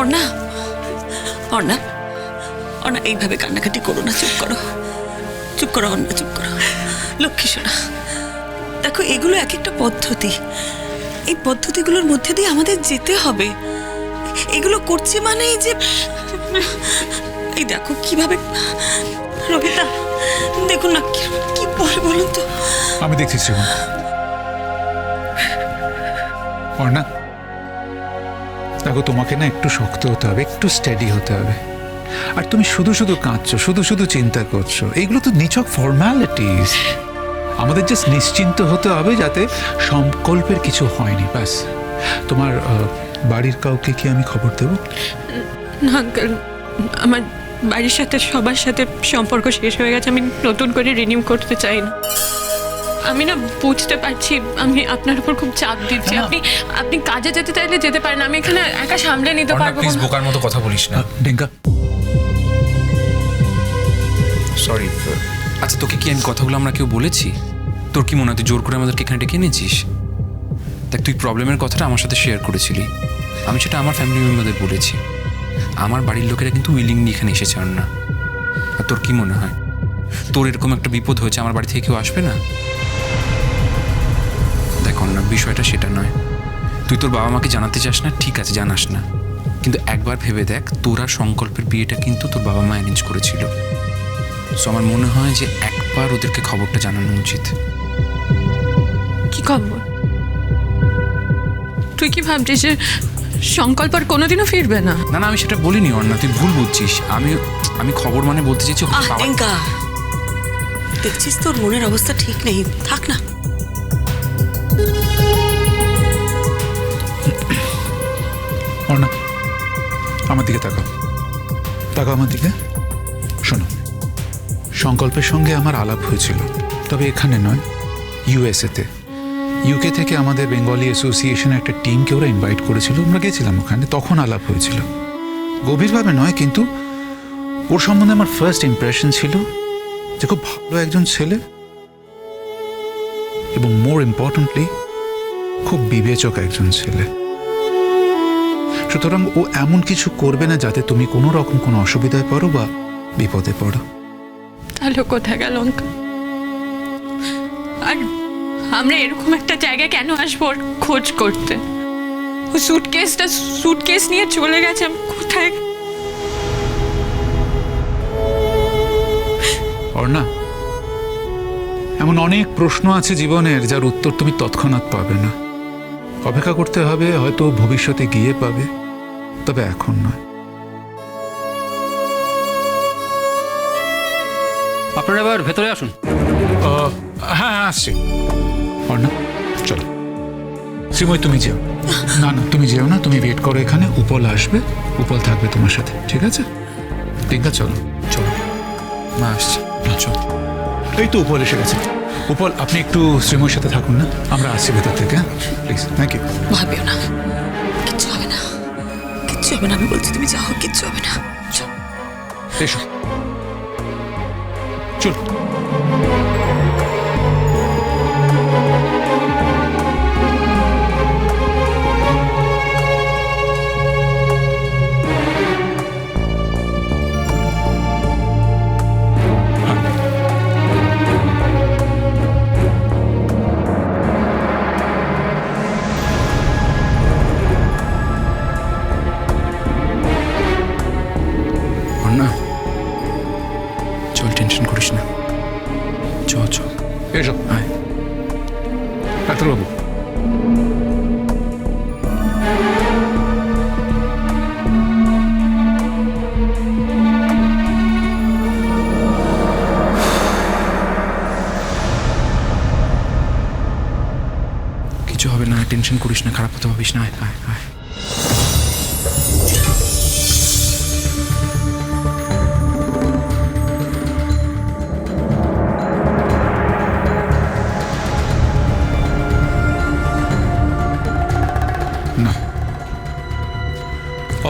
অর্ণা অর্ণা অর্ণা, এইভাবে কান্নাকাটি করো না, চুপ করো। চুপ করো অর্ণা, চুপ করো। লক্ষ্মী সোনা, দেখো, এগুলো এক একটা পদ্ধতি। এই পদ্ধতিগুলোর মধ্যে দিয়ে আমাদের যেতে হবে। এগুলো করছি মানেই যে এই দেখো, কীভাবে রবিতা, দেখুন না, কি বলে বলুন তো? আমি দেখছি শ্রীমন অর্ণা দেখো, তোমাকে না একটু শক্ত হতে হবে, একটু স্টাডি হতে হবে। আর তুমি শুধু শুধু কাঁদছো, শুধু শুধু চিন্তা করছ। এগুলো তো নিছক ফর্ম্যালিটিস আমাদের জাস্ট নিশ্চিন্ত হতে হবে যাতে সংকল্পের কিছু হয়নি, ব্যাস। তোমার বাড়ির কাউকে কি আমি খবর দেবো? না আঙ্কেল আমার বাড়ির সাথে, সবার সাথে সম্পর্ক শেষ হয়ে গেছে। আমি নতুন করে রিনিউ করতে চাই না। আমি না বুঝতে পারছি আমি আপনার উপর খুব চাপ দিচ্ছি। আপনি আপনি কাজে যেতে চাইলে যেতে পারেন আমি এখানে একা সামলে নিতে পারব প্লিজ বোকার মতো কথা বলিস না। ডিঙ্কা। সরি আচ্ছা তোকে কি আমি কথাগুলো আমরা কেউ বলেছি? তোর কি মনে হয় জোর করে আমাদেরকে এখানে ডেকে এনেছিস? দেখ তুই প্রবলেমের কথাটা আমার সাথে শেয়ার করেছিলি। আমি সেটা আমার ফ্যামিলি মেম্বারদের বলেছি। আমার বাড়ির লোকেরা কিন্তু উইলিংলি এখানে এসেছে না আর তোর কি মনে হয়? তোর এরকম একটা বিপদ হয়েছে আমার বাড়ি থেকে কেউ আসবে না? দেখ না বিষয়টা সেটা নয়। তুই তোর বাবা মাকে জানাতে চাস না ঠিক আছে জানাস না। কিন্তু একবার ভেবে দেখ তোর সংকল্পের বিয়েটা কিন্তু তোর বাবা মা অ্যারেঞ্জ করেছিল। সো আমার মনে হয় যে একবার ওদেরকে খবরটা জানানো উচিত। কি খবর? তুই কি ভাবছিস যে সংকল্প আর কোনোদিনও ফিরবে না? না না আমি সেটা বলিনি অর্ণা তুই ভুল বুঝছিস। আমি আমি খবর মানে বলতে চাইছি দেখছিস তোর মনের অবস্থা ঠিক নেই থাক না। অর্ণা, আমার দিকে তাকাও। তাকাও আমার দিকে। শোনো, সংকল্পের সঙ্গে আমার আলাপ হয়েছিল, তবে এখানে নয় ইউএসএতে ইউকে থেকে আমাদের বেঙ্গলি অ্যাসোসিয়েশনের একটা টিমকে ওরা ইনভাইট করেছিল, আমরা গেছিলাম ওখানে, তখন আলাপ হয়েছিল। গভীরভাবে নয়, কিন্তু ওর সম্বন্ধে আমার ফার্স্ট ইমপ্রেশন ছিল যে খুব ভালো একজন ছেলে এবং মোর ইম্পর্টেন্টলি খুব বিবেচক একজন ছেলে। সুতরাং ও এমন কিছু করবে না যাতে তুমি কোনো রকম কোনো অসুবিধায় পড়ো বা বিপদে পড়ো। তাহলে কোথায় গেল আর আমরা এরকম একটা জায়গায় কেন আসব ওর খোঁজ করতে? ও সুটকেসটা সুটকেস নিয়ে চলে গেছে কোথায়? অর্ণা এমন অনেক প্রশ্ন আছে জীবনের যার উত্তর তুমি তৎক্ষণাৎ পাবে না। অপেক্ষা করতে হবে হয়তো ভবিষ্যতে গিয়ে পাবে। তবে এখন নয়। আপনারা এবার ভেতরে আসুন। হ্যাঁ হ্যাঁ আসছি। অর্ণা চলো। শ্রীময় তুমি যেও। না না তুমি যেও না তুমি ওয়েট করো এখানে উপল আসবে উপল থাকবে তোমার সাথে ঠিক আছে? আছে চলো চলো। মা আসছে চল। এই তো উপল এসে গেছে। উপল আপনি একটু শ্রীময়ের সাথে থাকুন না আমরা আসছি ভেতর থেকে হ্যাঁ? প্লিজ থ্যাংক ইউ ভাবিও না। কিচ্ছু হবে না আমি বলছি তুমি যাও কিচ্ছু হবে না চল। চল টেনশন করিস না। চ চ। এসো। আয়। ডাক্তারবাবু। কিছু হবে না টেনশন করিস না খারাপ কথা ভাবিস না। আয় আয় আয়।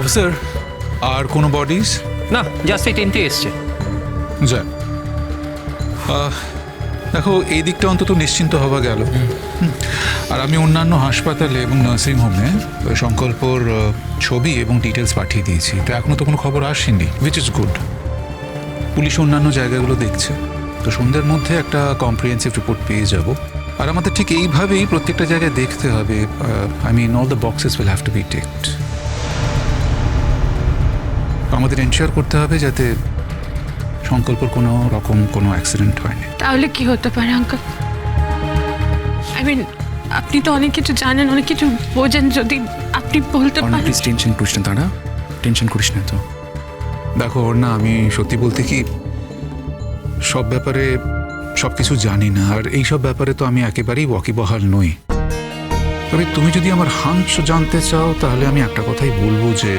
অফিসার আর কোনো বডিজ না জাস্ট এই তিনটে এসছে। যাক। দেখো এই দিকটা অন্তত নিশ্চিন্ত হওয়া গেল। আর আমি অন্যান্য হাসপাতালে এবং নার্সিং হোমে সংকল্পর ছবি এবং ডিটেলস পাঠিয়ে দিয়েছি। তো এখনও তো কোনো খবর আসেনি উইচ ইজ গুড পুলিশ অন্যান্য জায়গাগুলো দেখছে। তো সন্ধ্যের মধ্যে একটা কম্প্রিহেন্সিভ রিপোর্ট পেয়ে যাব। আর আমাদের ঠিক এইভাবেই প্রত্যেকটা জায়গায় দেখতে হবে। I mean all the boxes will have to be ticked আমাদের এনশিওর করতে হবে যাতে সংকল্পর কোনো রকম কোনো অ্যাক্সিডেন্ট হয়নি। তাহলে কি হতে পারে আঙ্কেল আই মিন আপনি তো অনেক কিছু জানেন অনেক কিছু বোঝেন যদি আপনি বলতে পারেন। প্লিজ টেনশন করিস না দাঁড়া। টেনশন করিস না তো। দেখো ওর না আমি সত্যি বলতে কি সব ব্যাপারে সব কিছু জানি না আর এই সব ব্যাপারে তো আমি একেবারেই ওয়াকিবহাল নই। তবে তুমি যদি আমার হাংস জানতে চাও তাহলে আমি একটা কথাই বলব যে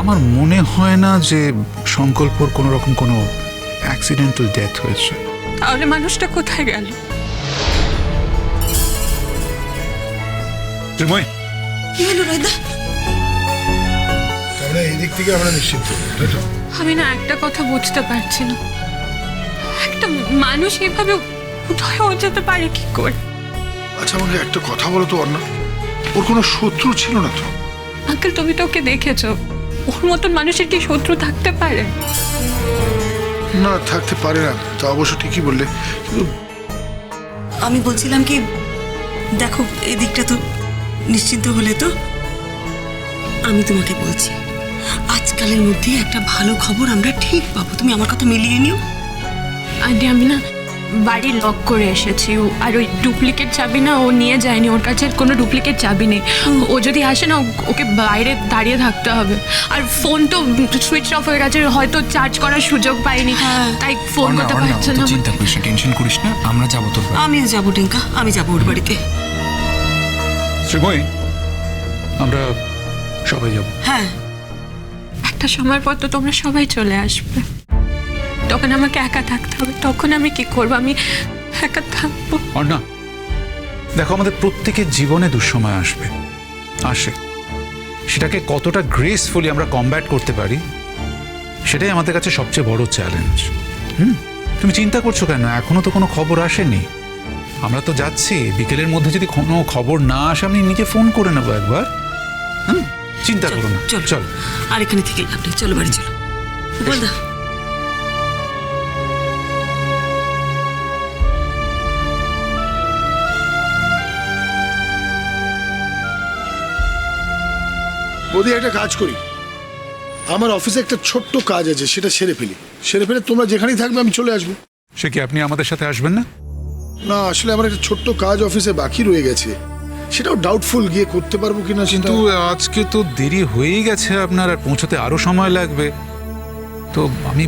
আমার মনে হয় না যে সংকল্পর কোনো রকম কোনো অ্যাক্সিডেন্টাল ডেথ হয়েছে। তাহলে মানুষটা কোথায় গেল? কি হলো রয়দা তাহলে এই দিক থেকে আমরা নিশ্চিত আমি না একটা কথা বুঝতে পারছি না। একটা মানুষ এভাবে উদয় হয়ে যেতে পারে কি করে? আচ্ছা আমাকে একটা কথা বলো তো অর্ণা ওর কোনো শত্রু ছিল না তো? আঙ্কেল তুমি তো ওকে দেখেছ। ওর মতন মানুষের কি শত্রু থাকতে পারে? না থাকতে পারে না। তা অবশ্য ঠিকই বললে। কিন্তু আমি বলছিলাম কি দেখো এই দিকটা তো নিশ্চিন্ত হলে তো আমি তোমাকে বলছি। আজকালের মধ্যে একটা ভালো খবর আমরা ঠিক পাবো। তুমি আমার কথা মিলিয়ে নিও। আন্টি আমি না বাড়ি লক করে এসেছি। ও- আর ওই ডুপ্লিকেট চাবি না ও নিয়ে যায়নি। ওর কাছে কোনো ডুপ্লিকেট চাবি নেই। ও যদি আসে না ও- ওকে বাইরে দাঁড়িয়ে থাকতে হবে। আর ফোন তো সুইচ অফ হয়ে গেছে হয়তো চার্জ করার সুযোগ পাইনি। তাই ফোন করতে পারছে না। চিন্তা করিস না টেনশন করিস না আমরা যাব তোর বাড়ি। আমিও যাব টিঙ্কা। আমি যাব ওর বাড়িতে। শ্রীময় আমরা সবাই যাব। হ্যাঁ। একটা সময় পর তো তোমরা সবাই চলে আসবে। তখন আমাকে একা থাকতে হবে তখন আমি কি করব? আমি একা থাকব। অর্ণা দেখো আমাদের প্রত্যেকের জীবনে দুঃসময় আসবে। আসে। সেটাকে কতটা গ্রেসফুলি আমরা কমব্যাট করতে পারি সেটাই আমাদের কাছে সবচেয়ে বড় চ্যালেঞ্জ হুম? তুমি চিন্তা করছ কেন? এখনও তো কোনো খবর আসেনি। আমরা তো যাচ্ছি। বিকেলের মধ্যে যদি কোনো খবর না আসে আমি নিজে ফোন করে নেব একবার। হুম? চিন্তা করো না। চল। চল। আর এখানে থেকে লাভ নেই। চলো বাড়ি চলো। বলদা বৌদি একটা কাজ করি। আমার অফিসে একটা ছোট্ট কাজ আছে সেটা সেরে ফেলি। সেরে ফেলে তোমরা যেখানেই থাকবে আমি চলে আসব। সে কি আপনি আমাদের সাথে আসবেন না? না আসলে আমার একটা ছোট্ট কাজ অফিসে বাকি রয়ে গেছে। সেটাও ডাউটফুল গিয়ে করতে পারব কিনা কিন্তু আজকে তো দেরি হয়েই গেছে আপনার আর পৌঁছতে আরও সময় লাগবে। তো আমি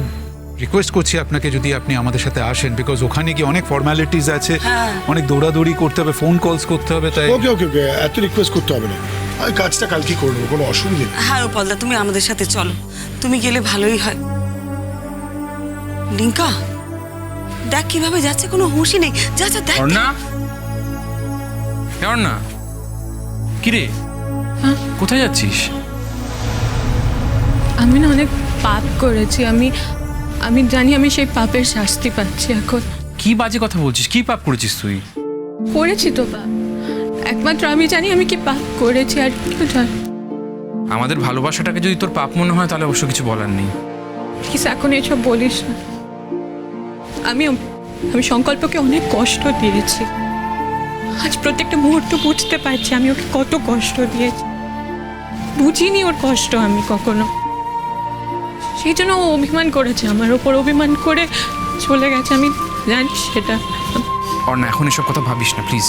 রিকোয়েস্ট করছি আপনাকে যদি আপনি আমাদের সাথে আসেন বিকজ ওখানে গিয়ে অনেক ফর্মালিটিস আছে। হ্যাঁ। অনেক দৌড়াদৌড়ি করতে হবে ফোন কলস করতে হবে তাই ওকে ওকে ওকে এত রিকোয়েস্ট করতে হবে না। আমি কাজটা কালকে করে নেব কোনো অসুবিধে নেই। হ্যাঁ তুমি আমাদের সাথে চলো। তুমি গেলে ভালোই হয়। লিঙ্কা দেখ কীভাবে যাচ্ছে কোনো হুঁশই নেই। যা যা দেখ। অর্ণা? এ অর্ণা? কিরে? হ্যাঁ? কোথায় যাচ্ছিস? আমি না অনেক পাপ করেছি। আমি আমি জানি আমি সেই পাপের শাস্তি পাচ্ছি এখন। কি বাজে কথা বলছিস? কি পাপ করেছিস তুই? করেছি তো পাপ। একমাত্র আমি জানি আমি কি পাপ করেছি আর কি আমাদের ভালোবাসাটাকে যদি তোর পাপ মনে হয় তাহলে অবশ্য কিছু বলার নেই। প্লিজ এখন এসব বলিস না। আমি আমি সংকল্পকে অনেক কষ্ট দিয়েছি। আজ প্রত্যেকটা মুহূর্ত বুঝতে পারছি আমি ওকে কত কষ্ট দিয়েছি। বুঝিনি ওর কষ্ট আমি কখনো। সেই জন্য ও অভিমান করেছে আমার ওপর অভিমান করে চলে গেছে। আমি জানি সেটা। অর্ণা এখন এসব কথা ভাবিস না প্লিজ।